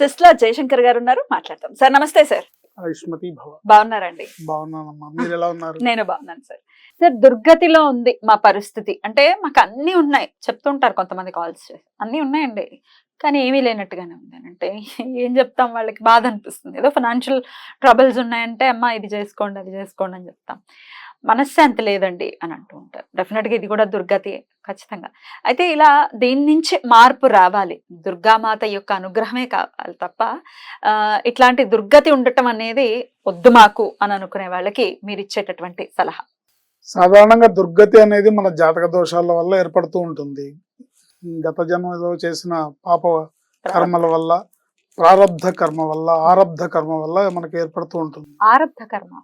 సిస్లా జయశంకర్ గారు ఉన్నారు మాట్లాడతాం. సార్ నమస్తే సార్. ఆయుష్మతి భవ. బాగున్నారండి? బాగున్నానమ్మా. మీరు ఎలా ఉన్నారు? నేను బాగున్నాను సార్. సార్ దుర్గతిలో ఉంది మా పరిస్థితి. అంటే మాకు అన్ని ఉన్నాయి. చెప్తుంటారు కొంతమంది కాల్స్ చేసి. అన్ని ఉన్నాయండి. కానీ ఏమీ లేనట్టుగానే ఉంది అంటే ఏం చెప్తాం వాళ్ళకి? బాధ అనిపిస్తుంది. ఏదో ఫైనాన్షియల్ ట్రబుల్స్ ఉన్నాయంటే అమ్మా ఇది చేసుకోండి అది చేసుకోండి అని చెప్తాం. మనశ్శాంతి లేదండి అని అంటూ ఉంటారు. డెఫినెట్గా ఇది కూడా దుర్గతి ఖచ్చితంగా. అయితే ఇలా దీని నుంచి మార్పు రావాలి. దుర్గామాత యొక్క అనుగ్రహమే కావాలి తప్ప ఇట్లాంటి దుర్గతి ఉండటం అనేది వద్దు మాకు అని అనుకునే వాళ్ళకి మీరు ఇచ్చేటటువంటి సలహా. సాధారణంగా దుర్గతి అనేది మన జాతక దోషాల వల్ల ఏర్పడుతూ ఉంటుంది. గత జన్మలో చేసిన పాప కర్మల వల్ల ప్రారబ్ధ కర్మ వల్ల ఆరబ్ధ కర్మ వల్ల మనకి ఏర్పడుతూ ఉంటుంది. ఆరబ్ధ కర్మ.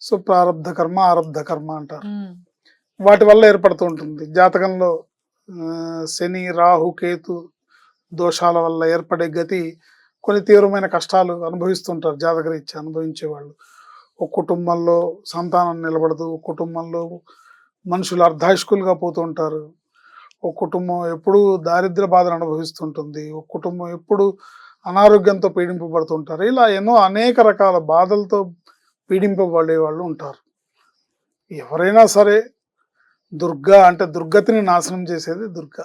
సో ప్రారబ్ధ కర్మ ఆరబ్ధ కర్మ అంటారు. వాటి వల్ల ఏర్పడుతూ ఉంటుంది జాతకంలో శని రాహు కేతు దోషాల వల్ల ఏర్పడే గతి కొన్ని తీవ్రమైన కష్టాలు అనుభవిస్తుంటారు జాతకరీత్యా అనుభవించే వాళ్ళు ఒక కుటుంబంలో సంతానం నిలబడదు ఒక కుటుంబంలో మనుషులు అర్ధాయుష్కులుగా పోతూ ఉంటారు ఒక కుటుంబం ఎప్పుడు దారిద్ర్య బాధను అనుభవిస్తుంటుంది. ఒక కుటుంబం ఎప్పుడు అనారోగ్యంతో పీడింపబడుతుంటారు. ఇలా ఎన్నో అనేక రకాల బాధలతో పీడింపబడే వాళ్ళు ఉంటారు ఎవరైనా సరే దుర్గా అంటే దుర్గతిని నాశనం చేసేది దుర్గా.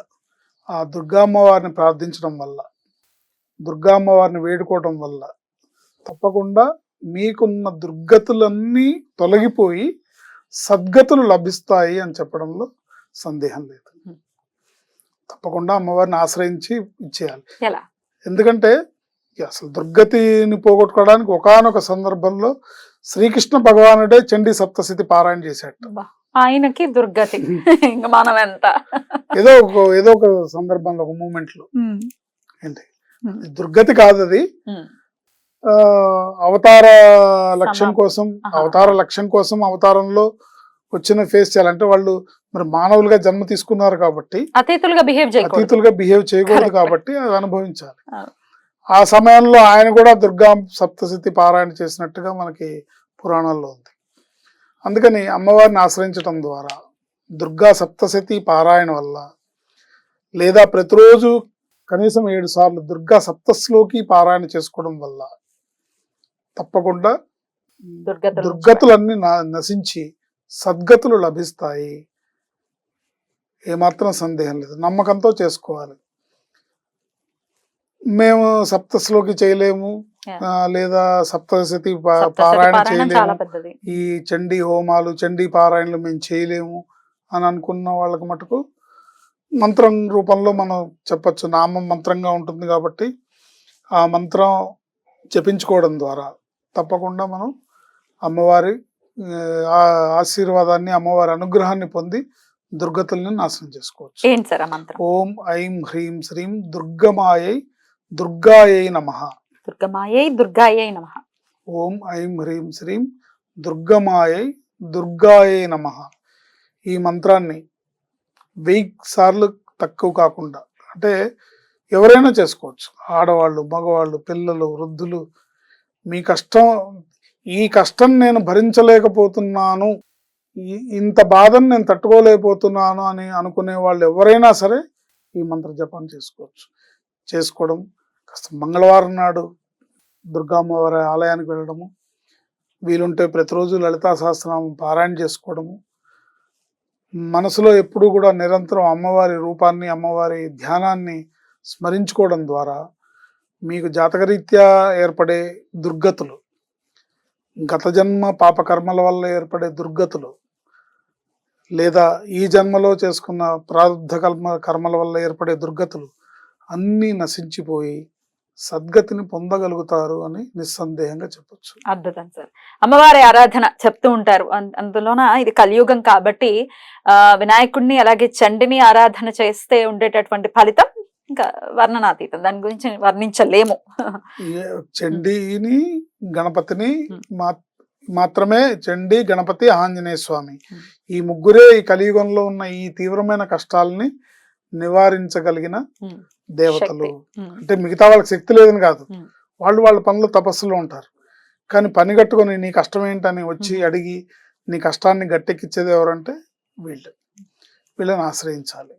ఆ దుర్గా అమ్మవారిని ప్రార్థించడం వల్ల దుర్గా అమ్మవారిని వేడుకోవడం వల్ల తప్పకుండా మీకున్న దుర్గతులన్నీ తొలగిపోయి సద్గతులు లభిస్తాయి అని చెప్పడంలో సందేహం లేదు. తప్పకుండా అమ్మవారిని ఆశ్రయించి ఇచ్చేయాలి. ఎందుకంటే అసలు దుర్గతిని పోగొట్టుకోవడానికి ఒకానొక సందర్భంలో శ్రీకృష్ణ భగవానుడే చండీ సప్తశతి పారాయణ చేశాడు ఆయనకి దుర్గతి ఇంక మనం ఎంత ఏదో ఒక ఏదో ఒక సందర్భంలో ఒక మూమెంట్లో. ఏంటి. దుర్గతి కాదు అది అవతార లక్ష్యం కోసం. అవతార లక్ష్యం కోసం అవతారంలో వచ్చిన ఫేస్ చేయాలంటే వాళ్ళు మరి మానవులుగా జన్మ తీసుకున్నారు కాబట్టి అతీతులుగా బిహేవ్ చేయకూడదు అతీతులుగా బిహేవ్ చేయకూడదు. కాబట్టి అది అనుభవించాలి. ఆ సమయంలో ఆయన కూడా దుర్గా సప్తశతి పారాయణ చేసినట్టుగా మనకి పురాణాల్లో ఉంది. అందుకని అమ్మవారిని ఆశ్రయించడం ద్వారా దుర్గా సప్తశతి పారాయణ వల్ల లేదా ప్రతిరోజు కనీసం ఏడు సార్లు దుర్గా సప్తశ్లోకి పారాయణ చేసుకోవడం వల్ల తప్పకుండా దుర్గతులన్నీ నశించి సద్గతులు లభిస్తాయి. ఏమాత్రం సందేహం లేదు. నమ్మకంతో చేసుకోవాలి. మేము సప్తశ్లోకి చేయలేము. లేదా సప్తశతి పారాయణ చేయలేము. ఈ చండీ హోమాలు చండీ పారాయణలు మేము చేయలేము అని అనుకున్న వాళ్ళకి మటుకు మంత్రం రూపంలో మనం చెప్పొచ్చు. నామం మంత్రంగా ఉంటుంది కాబట్టి ఆ మంత్రం జపించుకోవడం ద్వారా తప్పకుండా మనం అమ్మవారి ఆ, ఆశీర్వాదాన్ని అమ్మవారి అనుగ్రహాన్ని పొంది దుర్గతుల్ని నాశనం చేసుకోవచ్చు. ఓం ఐం హ్రీం శ్రీం దుర్గమాయై దుర్గాయై నమః. దుర్గమాయై దుర్గాయై నమ. ఓం ఐం హ్రీం శ్రీం దుర్గమాయై దుర్గాయే నమ. ఈ మంత్రాన్ని వెయ్యి సార్లు తక్కువ కాకుండా అంటే ఎవరైనా చేసుకోవచ్చు. ఆడవాళ్ళు మగవాళ్ళు పిల్లలు వృద్ధులు మీ కష్టం ఈ కష్టం నేను భరించలేకపోతున్నాను ఇంత బాధను నేను తట్టుకోలేకపోతున్నాను అని అనుకునే వాళ్ళు ఎవరైనా సరే ఈ మంత్ర జపం చేసుకోవచ్చు. చేసుకోవడం కాస్త మంగళవారం నాడు దుర్గామ్మవారి ఆలయానికి వెళ్ళడము. వీలుంటే ప్రతిరోజు లలితా సహస్రనామం పారాయణ చేసుకోవడము. మనసులో ఎప్పుడూ కూడా నిరంతరం అమ్మవారి రూపాన్ని అమ్మవారి ధ్యానాన్ని స్మరించుకోవడం ద్వారా మీకు జాతకరీత్యా ఏర్పడే దుర్గతులు గత జన్మ పాపకర్మల వల్ల ఏర్పడే దుర్గతులు లేదా ఈ జన్మలో చేసుకున్న ప్రారంధ కర్మ కర్మల వల్ల ఏర్పడే దుర్గతులు అన్నీ నశించిపోయి సద్గతిని పొందగలుగుతారు అని నిస్సందేహంగా చెప్పొచ్చు. అద్భుతం సార్. అమ్మవారి ఆరాధన చెప్తూ ఉంటారు. అందులోన ఇది కలియుగం కాబట్టి ఆ వినాయకుడిని అలాగే చండిని ఆరాధన చేస్తే ఉండేటటువంటి ఫలితం ఇంకా వర్ణనాతీతం. దాని గురించి వర్ణించలేము. చండీని గణపతిని మాత్రమే చండీ గణపతి ఆంజనేయ స్వామి. ఈ ముగ్గురే ఈ కలియుగంలో ఉన్న ఈ తీవ్రమైన కష్టాలని నివారించగలిగిన. దేవతలు. అంటే మిగతా వాళ్ళకి శక్తి లేదని కాదు. వాళ్ళు వాళ్ళ పనులు తపస్సులో ఉంటారు కానీ పని కట్టుకొని నీ కష్టం ఏంటని వచ్చి. అడిగి నీ కష్టాన్ని గట్టెక్కిచ్చేది ఎవరంటే వీళ్ళు వీళ్ళని ఆశ్రయించాలి.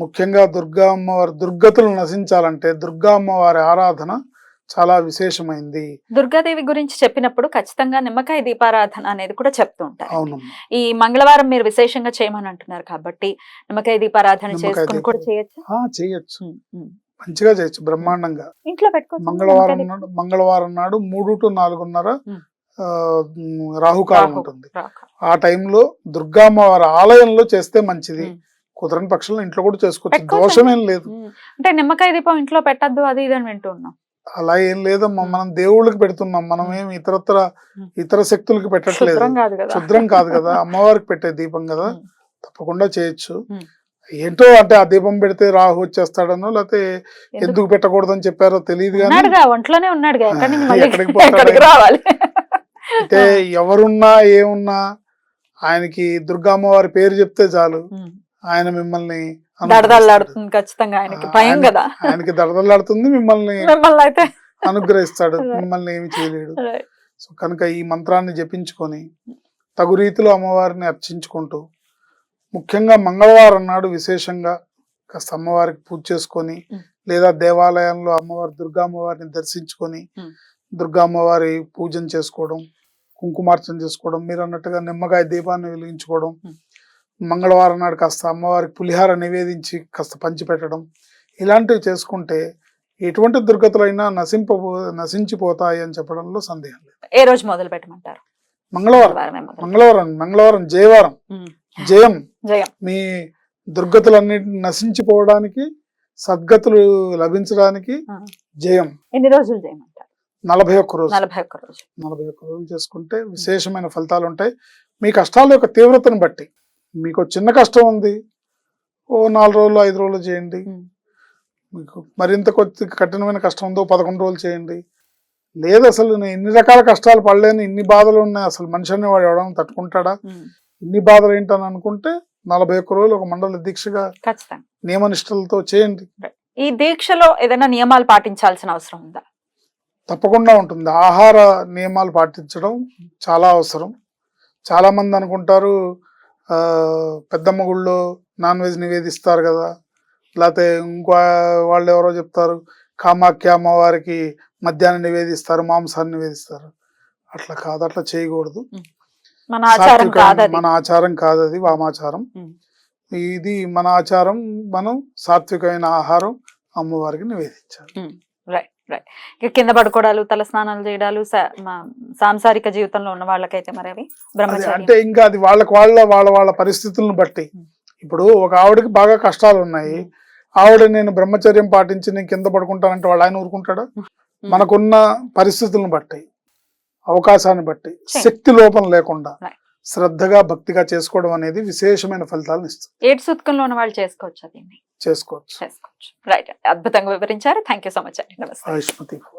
ముఖ్యంగా దుర్గా అమ్మవారి దుర్గతులు నశించాలంటే దుర్గా అమ్మవారి ఆరాధన చాలా విశేషమైంది. దుర్గాదేవి గురించి చెప్పినప్పుడు ఖచ్చితంగా నిమ్మకాయ దీపారాధన అనేది కూడా చెప్తూ ఉంటారు. ఈ మంగళవారం మీరు విశేషంగా చేయమని అంటున్నారు కాబట్టి నిమ్మకాయ దీపారాధన చేసుకుని కూడా. చేయొచ్చు? చేయొచ్చు. మంచిగా చేయొచ్చు బ్రహ్మాండంగా. ఇంట్లో పెట్టుకోవచ్చు మంగళవారం నాడు మంగళవారం నాడు మూడు టు నాలుగున్నర రాహుకాలం రాహు. ఉంటుంది. ఆ టైంలో దుర్గామ్మవారి ఆలయంలో చేస్తే మంచిది. కుదరని పక్షులను ఇంట్లో కూడా చేసుకోవచ్చు. దోషమేం లేదు. అంటే నిమ్మకాయ దీపం ఇంట్లో పెట్టద్దు అది ఇది అని వింటూ ఉన్నాం. అలా ఏం లేదమ్మా. మనం దేవుళ్ళకి పెడుతున్నాం మనం ఏం ఇతరత్ర. ఇతర శక్తులకి పెట్టట్లేదు శుభ్రం కాదు కదా శుద్రం కాదు కదా అమ్మవారికి పెట్టే దీపం కదా. తప్పకుండా చేయొచ్చు. ఏంటో అంటే ఆ దీపం పెడితే రాహు వచ్చేస్తాడనో లేకపోతే ఎందుకు? పెట్టకూడదని చెప్పారో తెలియదు కానీ ఒంట్లోనే ఎక్కడికి పోతాడు అంటే ఎవరున్నా ఏమున్నా ఆయనకి దుర్గా అమ్మవారి పేరు చెప్తే చాలు. ఆయన మిమ్మల్ని. దడదల్లాడుతుంది ఖచ్చితంగా ఆయనకి భయం ఆయన- కదా ఆయనకి దడదలాడుతుంది మిమ్మల్ని మిమ్మల్ని అయితే అనుగ్రహిస్తాడు. మిమ్మల్ని ఏమి చేయలేడు. సో కనుక ఈ మంత్రాన్ని జపించుకొని తగు రీతిలో అమ్మవారిని అర్చించుకుంటూ ముఖ్యంగా మంగళవారం నాడు విశేషంగా కాస్త అమ్మవారికి పూజ చేసుకొని Mm. లేదా దేవాలయంలో అమ్మవారి దుర్గా అమ్మవారిని దర్శించుకొని Mm. దుర్గా అమ్మవారి పూజన చేసుకోవడం కుంకుమార్చన చేసుకోవడం మీరు అన్నట్టుగా నిమ్మకాయ దీపాన్ని వెలిగించుకోవడం Mm. మంగళవారం నాడు కాస్త అమ్మవారికి పులిహార నివేదించి కాస్త పంచిపెట్టడం ఇలాంటివి చేసుకుంటే ఎటువంటి దుర్గతులైనా నశింప నశించిపోతాయి అని చెప్పడంలో సందేహం లేదు. ఏ రోజు మొదలు పెట్టమంటారు? మంగళవారం. మంగళవారం మంగళవారం జయవారం. జయం. జయం. మీ దుర్గతులన్నిటిని నశించిపోవడానికి సద్గతులు లభించడానికి. జయం. ఎన్ని రోజులు చేయమంటారు నలభై ఒక్క రోజు నలభై ఒక్క రోజు నలభై ఒక్క రోజులు చేసుకుంటే విశేషమైన ఫలితాలు ఉంటాయి మీ కష్టాల యొక్క తీవ్రతను బట్టి. మీకు చిన్న కష్టం ఉంది. ఓ నాలుగు రోజులు ఐదు రోజులు చేయండి. మీకు మరింత కొద్ది కఠినమైన కష్టం ఉందో పదకొండు రోజులు చేయండి. లేదు అసలు నేను ఇన్ని రకాల కష్టాలు పడలేను ఇన్ని బాధలు ఉన్నాయి. అసలు మనిషి అనేవాడు ఎవడన్నా తట్టుకుంటాడా. ఇన్ని బాధలు ఏంటని అనుకుంటే నలభై ఒక్క రోజులు ఒక మండల దీక్షగా నియమనిష్టలతో చేయండి. ఈ దీక్షలో ఏదైనా నియమాలు పాటించాల్సిన అవసరం ఉందా? తప్పకుండా ఉంటుంది. ఆహార నియమాలు పాటించడం చాలా అవసరం. చాలా మంది అనుకుంటారు పెద్దమ్మ గుళ్ళో నాన్ వెజ్ నివేదిస్తారు కదా. లేకపోతే ఇంకో వాళ్ళు ఎవరో చెప్తారు కామాఖ్య అమ్మవారికి మధ్యాహ్నం నివేదిస్తారు మాంసాన్ని నివేదిస్తారు. అట్లా కాదు అట్లా చేయకూడదు. మన ఆచారం కాదు అది మన ఆచారం కాదు అది వామాచారం. ఇది మన ఆచారం మనం సాత్వికమైన ఆహారం అమ్మవారికి నివేదించాలి. రైట్ రైట్ ఇక కింద పడుకోవడాలు తల స్నానాలు చేయడాలు సాంసారిక జీవితంలో ఉన్న వాళ్ళకైతే మరి అవి అంటే ఇంకా అది వాళ్ళకి వాళ్ళ వాళ్ళ వాళ్ళ పరిస్థితులను బట్టి ఉమ్. ఇప్పుడు ఒక ఆవిడకి బాగా కష్టాలు ఉన్నాయి ఉమ్. ఆవిడ నేను బ్రహ్మచర్యం పాటించి నేను కింద పడుకుంటానంటే వాళ్ళు ఆయన ఊరుకుంటాడా ఉమ్. మనకున్న పరిస్థితులను బట్టి అవకాశాన్ని బట్టి. శక్తి లోపం లేకుండా. శ్రద్ధగా భక్తిగా చేసుకోవడం అనేది విశేషమైన ఫలితాలను ఇస్తుంది. ఏడు సూత్కంలో ఉన్న వాళ్ళు చేసుకోవచ్చు చేసుకోవచ్చు. చేసుకోవచ్చు. రైట్ అద్భుతంగా వివరించారు. థ్యాంక్ యూ సో మచ్ అండి. నమస్తే.